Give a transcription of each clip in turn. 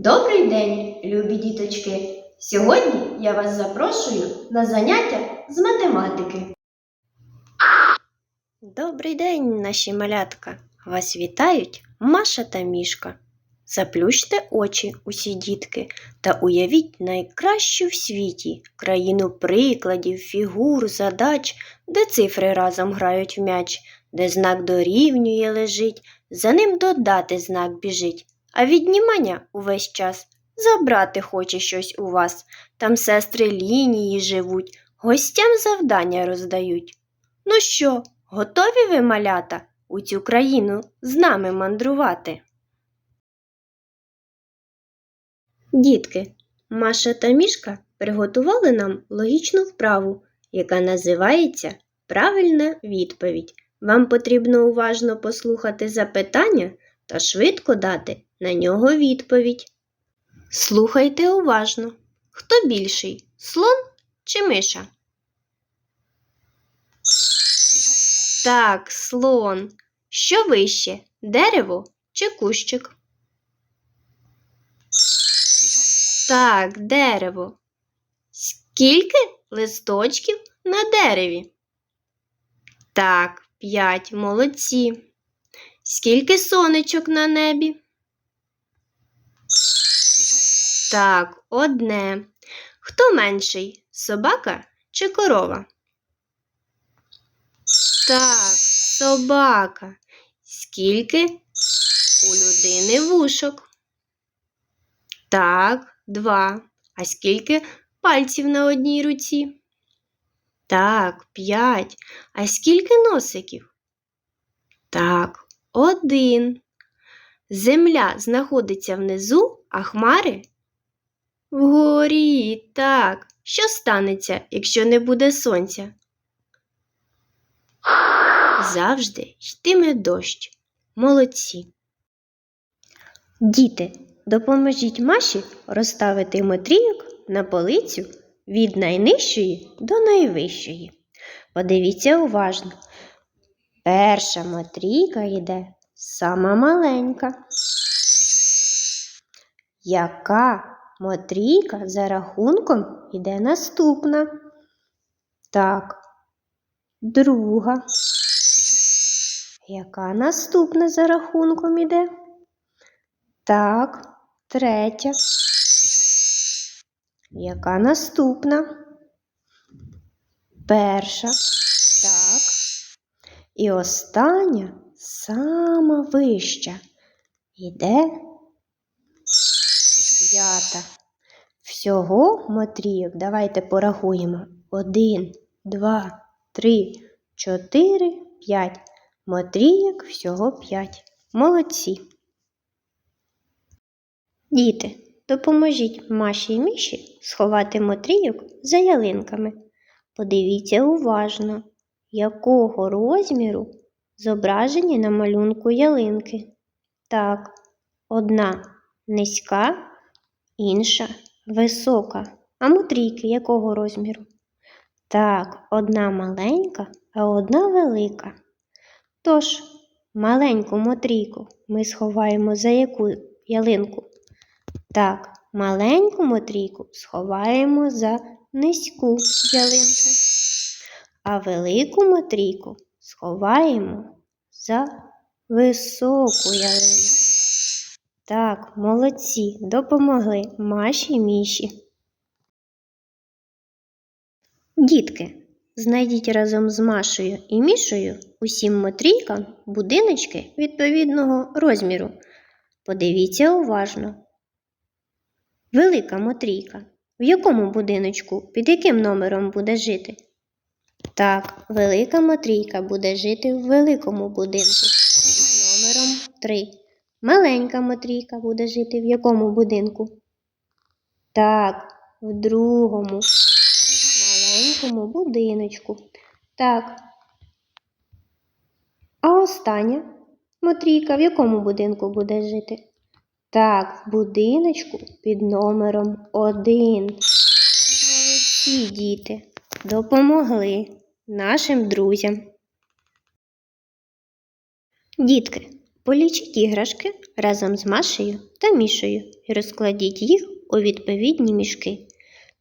Добрий день, любі діточки! Сьогодні я вас запрошую на заняття з математики. Добрий день, наші малятка! Вас вітають Маша та Мішка. Заплющте очі, усі дітки, та уявіть найкращу в світі країну прикладів, фігур, задач, де цифри разом грають в м'яч, де знак дорівнює лежить, за ним додати знак біжить, а віднімання увесь час забрати хоче щось у вас. Там сестри лінії живуть, гостям завдання роздають. Ну що, готові ви, малята, у цю країну з нами мандрувати? Дітки, Маша та Мішка приготували нам логічну вправу, яка називається Правильна відповідь. Вам потрібно уважно послухати запитання та швидко дати на нього відповідь. Слухайте уважно. Хто більший? Слон чи миша? Так, слон. Що вище? Дерево чи кущик? Так, дерево. Скільки листочків на дереві? Так, п'ять. Молодці. Скільки сонечок на небі? Так, одне. Хто менший? Собака чи корова? Так, собака. Скільки у людини вушок? Так, два. А скільки пальців на одній руці? Так, п'ять. А скільки носиків? Так, один. Земля знаходиться внизу, а хмари вгорі. Так. Що станеться, якщо не буде сонця? Завжди йтиме дощ. Молодці. Діти, допоможіть Маші розставити мотрійок на полицю від найнижчої до найвищої. Подивіться уважно. Перша мотрійка йде сама маленька. Яка мотрійка за рахунком йде наступна? Так, друга. Яка наступна за рахунком іде? Так, третя. Яка наступна? Перша. Так. І остання сама вища. Іде п'ята. Всього мотрійок давайте порахуємо. Один, два, три, чотири, п'ять. Мотрійок всього п'ять. Молодці. Діти, допоможіть Маші і Міші сховати мотрійок за ялинками. Подивіться уважно, якого розміру зображені на малюнку ялинки. Так, одна низька, інша висока. А мотрійки якого розміру? Так, одна маленька, а одна велика. Тож, маленьку мотрійку ми сховаємо за яку ялинку? Так, маленьку мотрійку сховаємо за низьку ялинку, а велику мотрійку сховаємо за високу ялинку. Так, молодці, допомогли Маші і Міші. Дітки, знайдіть разом з Машею і Мішою усім мотрійкам будиночки відповідного розміру. Подивіться уважно. Велика мотрійка. В якому будиночку, під яким номером буде жити? Так, велика мотрійка буде жити в великому будинку номером 3. Маленька мотрійка буде жити в якому будинку? Так, в другому маленькому будиночку. Так. А остання мотрійка в якому будинку буде жити? Так, в будиночку під номером 1. Молодці діти допомогли нашим друзям. Дітки, Полічіть іграшки разом з Машею та Мішею і розкладіть їх у відповідні мішки.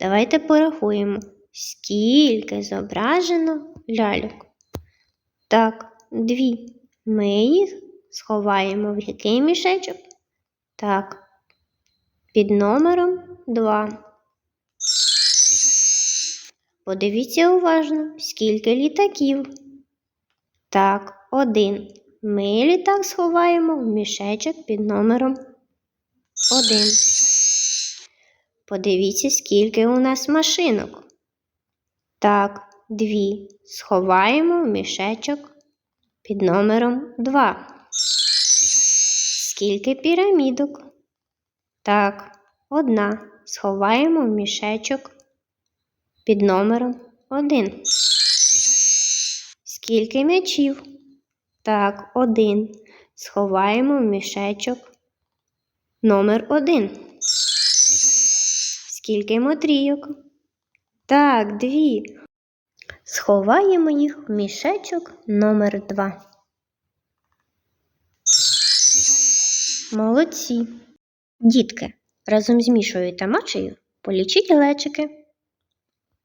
Давайте порахуємо, скільки зображено ляльок. Так, дві. Ми їх сховаємо в який мішечок? Так, під номером 2. Подивіться уважно, скільки літаків. Так, один. Ми літак сховаємо в мішечок під номером 1. Подивіться, скільки у нас машинок. Так, дві. Сховаємо в мішечок під номером 2. Скільки пірамідок? Так, одна. Сховаємо в мішечок під номером 1. Скільки м'ячів? Так, один. Сховаємо в мішечок номер 1. Скільки мотрійок? Так, дві. Сховаємо їх в мішечок номер 2. Молодці. Дітки, разом з Мішою та Мачею полічіть глечики.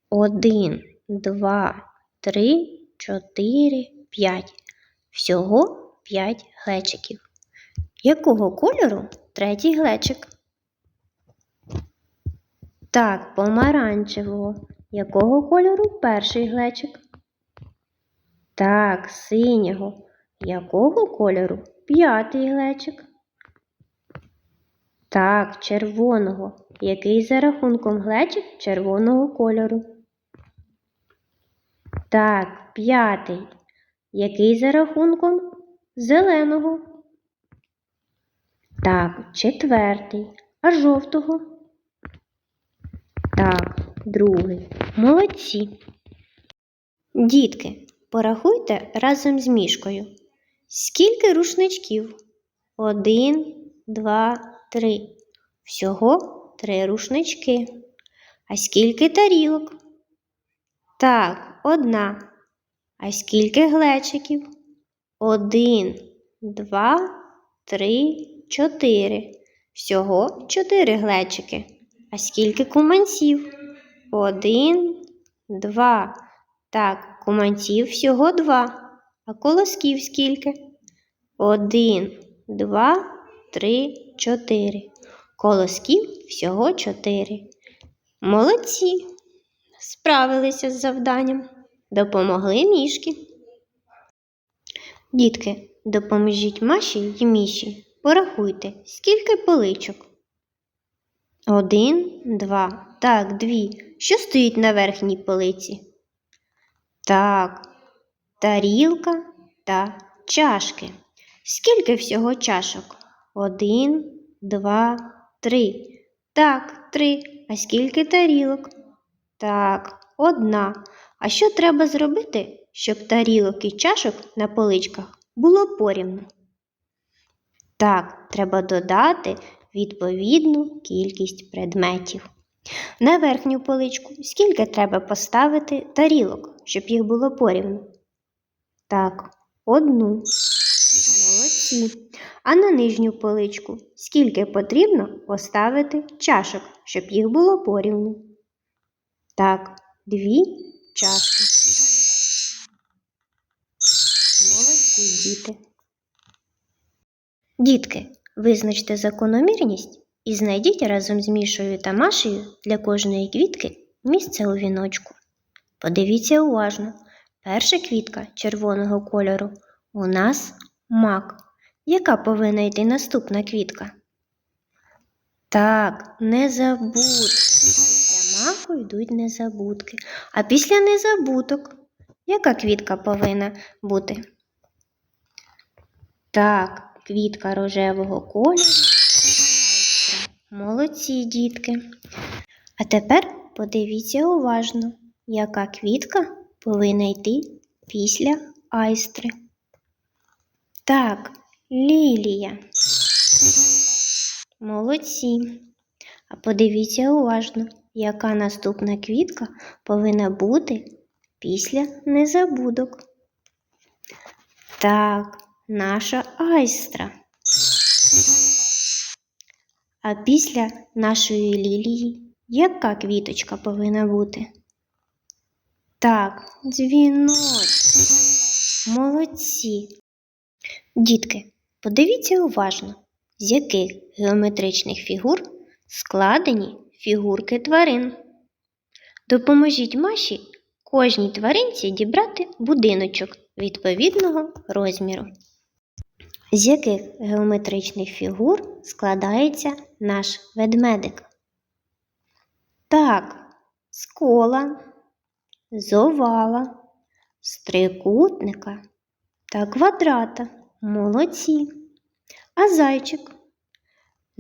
Один, два, три, чотири, п'ять. Всього п'ять глечиків. Якого кольору третій глечик? Так, помаранчевого. Якого кольору перший глечик? Так, синього. Якого кольору п'ятий глечик? Так, червоного. Який за рахунком глечик червоного кольору? Так, п'ятий. Який за рахунком зеленого? Так, четвертий. А жовтого? Так, другий. Молодці. Дітки, порахуйте разом з мішкою. Скільки рушничків? Один, два, три. Всього три рушнички. А скільки тарілок? Так, одна. А скільки глечиків? Один, два, три, чотири. Всього чотири глечики. А скільки куманців? Один, два. Так, куманців всього два. А колосків скільки? Один, два, три, чотири. Колосків всього чотири. Молодці. Справилися з завданням. Допомогли мішки. Дітки, допоможіть Маші й Міші. Порахуйте, скільки поличок. Один, два. Так, дві. Що стоїть на верхній полиці? Так, тарілка та чашки. Скільки всього чашок? Один, два, три. Так, три. А скільки тарілок? Так, одна. А що треба зробити, щоб тарілок і чашок на поличках було порівну? Так, треба додати відповідну кількість предметів. На верхню поличку скільки треба поставити тарілок, щоб їх було порівну? Так, одну. Молодці. А на нижню поличку скільки потрібно поставити чашок, щоб їх було порівну? Так, дві чашки. Молодці діти. Дітки, визначте закономірність і знайдіть разом з Мішою та Машею для кожної квітки місце у віночку. Подивіться уважно. Перша квітка червоного кольору у нас мак. Яка повинна йти наступна квітка? Так, незабудки. Після маку йдуть незабудки. А після незабуток яка квітка повинна бути? Так, квітка рожевого кольору. Молодці, дітки. А тепер подивіться уважно, яка квітка повинна йти після айстри. Так, лілія. Молодці. А подивіться уважно, яка наступна квітка повинна бути після незабудок. Так, наша айстра. А після нашої лілії яка квіточка повинна бути? Так, дзвіночок. Молодці. Дітки, подивіться уважно, з яких геометричних фігур складені фігурки тварин. Допоможіть Маші кожній тваринці дібрати будиночок відповідного розміру. З яких геометричних фігур складається наш ведмедик? Так, з кола, з овала, з трикутника та квадрата. Молодці. А зайчик?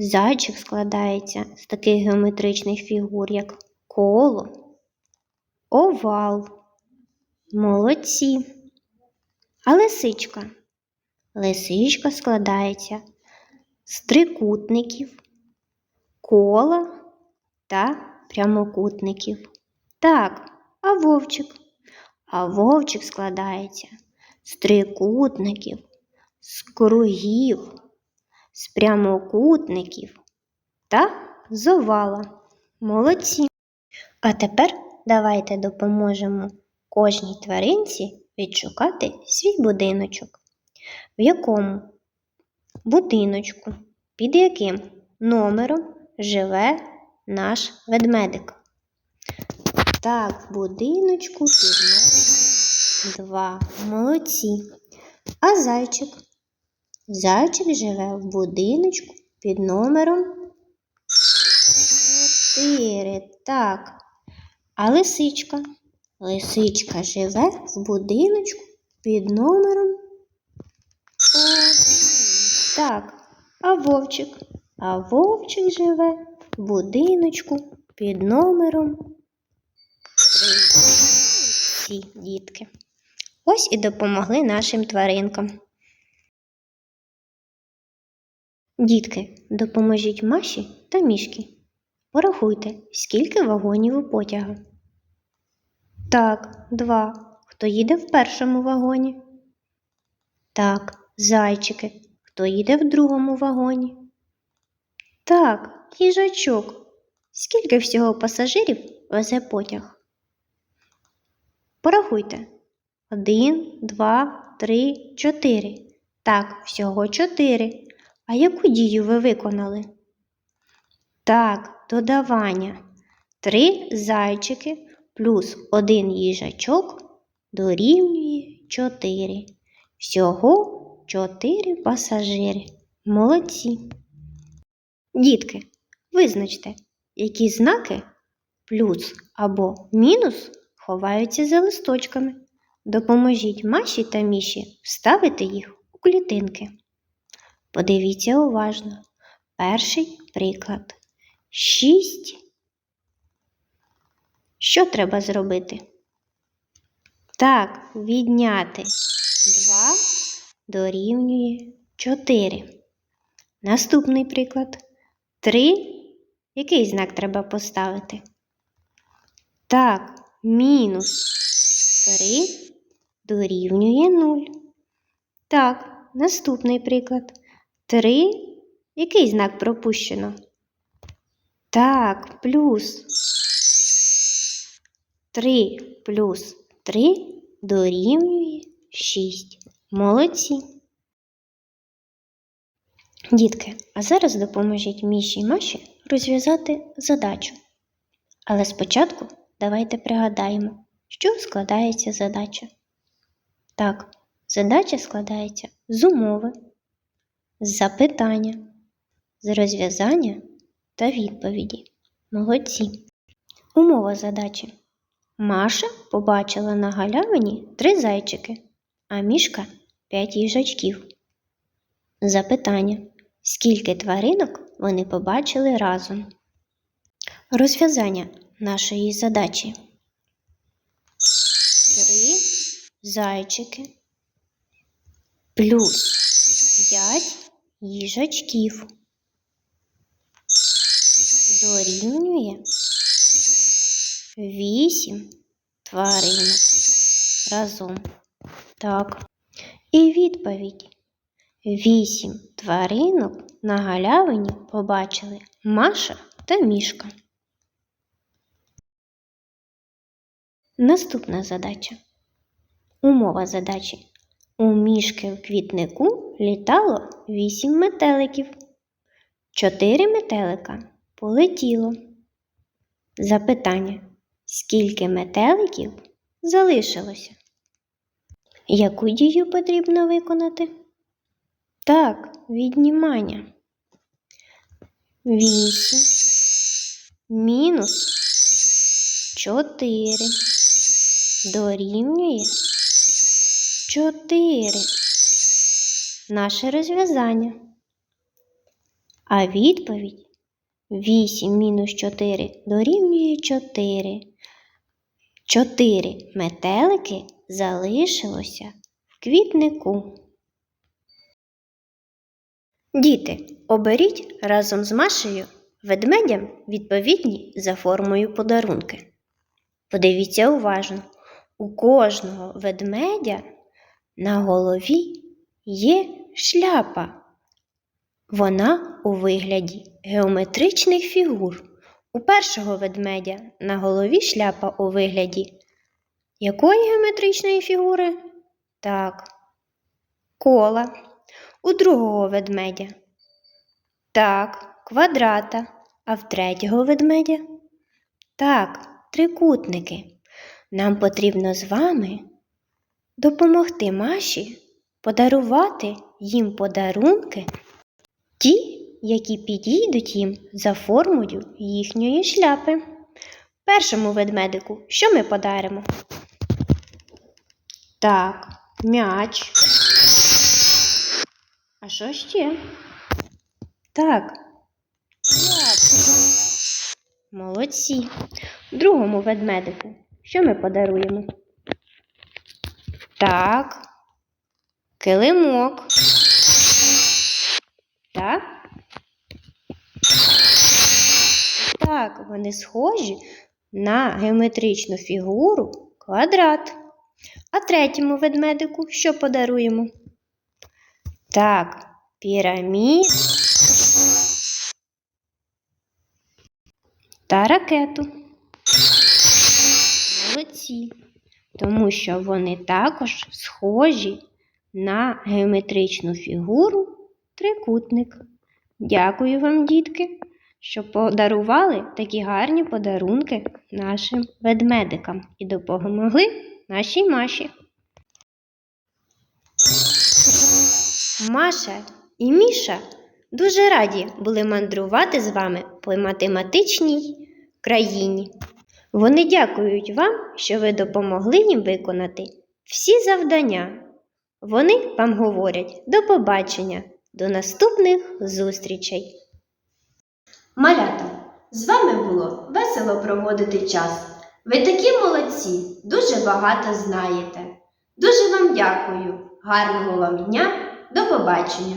Зайчик складається з таких геометричних фігур, як коло, овал. Молодці. А лисичка? Лисичка складається з трикутників, кола та прямокутників. Так, а вовчик? А вовчик складається з трикутників, з кругів, з прямокутників та з овала. Молодці. А тепер давайте допоможемо кожній тваринці відшукати свій будиночок. В якому будиночку, під яким номером живе наш ведмедик? Так, будиночку під номером 2. Молодці. А зайчик? Зайчик живе в будиночку під номером 4. Так. А лисичка? Лисичка живе в будиночку під номером 1. Так. А вовчик? А вовчик живе в будиночку під номером 3. Ці дітки. Ось і допомогли нашим тваринкам. Дітки, допоможіть Маші та мішки. Порахуйте, скільки вагонів у потяга. Так, два. Хто їде в першому вагоні? Так, зайчики. Хто їде в другому вагоні? Так, їжачок. Скільки всього пасажирів везе потяг? Порахуйте. Один, два, три, чотири. Так, всього чотири. А яку дію ви виконали? Так, додавання. Три зайчики плюс один їжачок дорівнює чотири. Всього чотири пасажири. Молодці. Дітки, визначте, які знаки плюс або мінус ховаються за листочками. Допоможіть Маші та Міші вставити їх у клітинки. Подивіться уважно. Перший приклад. Шість. Що треба зробити? Так, відняти 2 дорівнює 4. Наступний приклад. 3. Який знак треба поставити? Так, мінус 3 дорівнює 0. Так, наступний приклад. 3. Який знак пропущено? Так, плюс 3 плюс 3 дорівнює 6. Молодці. Дітки, а зараз допоможіть Міші і Маші розв'язати задачу. Але спочатку давайте пригадаємо, що складається задача. Так, задача складається з умови, запитання, з розв'язання та відповіді. Молодці. Умова задачі. Маша побачила на галявині три зайчики, а мішка п'ять їжачків. Запитання. Скільки тваринок вони побачили разом? Розв'язання нашої задачі. Три зайчики плюс п'ять їжачків дорівнює вісім тваринок разом. Так. І відповідь Вісім тваринок на галявині побачили Маша та Мішка. Наступна задача. Умова задачі. У мішки в квітнику літало вісім метеликів. Чотири метелика полетіло. Запитання. Скільки метеликів залишилося? Яку дію потрібно виконати? Так, віднімання. Вісім мінус чотири дорівнює чотири. Наше розв'язання. А відповідь 8 мінус 4 дорівнює 4. 4 метелики залишилося в квітнику. Діти, оберіть разом з Машею ведмедям відповідні за формою подарунки. Подивіться уважно, у кожного ведмедя на голові є шляпа. Вона у вигляді геометричних фігур. У першого ведмедя на голові шляпа у вигляді якої геометричної фігури? Так, кола. У другого ведмедя. Так, квадрата. А в третього ведмедя? Так, трикутники. Нам потрібно з вами допомогти Маші подарувати їм подарунки, ті, які підійдуть їм за формою їхньої шляпи. Першому ведмедику що ми подаримо? Так, м'яч. А що ще? Так. Молодці. Другому ведмедику що ми подаруємо? Так. Килимок. Так? Так, вони схожі на геометричну фігуру квадрат. А третьому ведмедику що подаруємо? Так, пірамід та ракету. Молодці, тому що вони також схожі на геометричну фігуру трикутник. Дякую вам, дітки, що подарували такі гарні подарунки нашим ведмедикам і допомогли нашій Маші. Маша і Міша дуже раді були мандрувати з вами по математичній країні. Вони дякують вам, що ви допомогли їм виконати всі завдання. Вони вам говорять до побачення, до наступних зустрічей. Малята, з вами було весело проводити час. Ви такі молодці, дуже багато знаєте. Дуже вам дякую. Гарного вам дня, до побачення!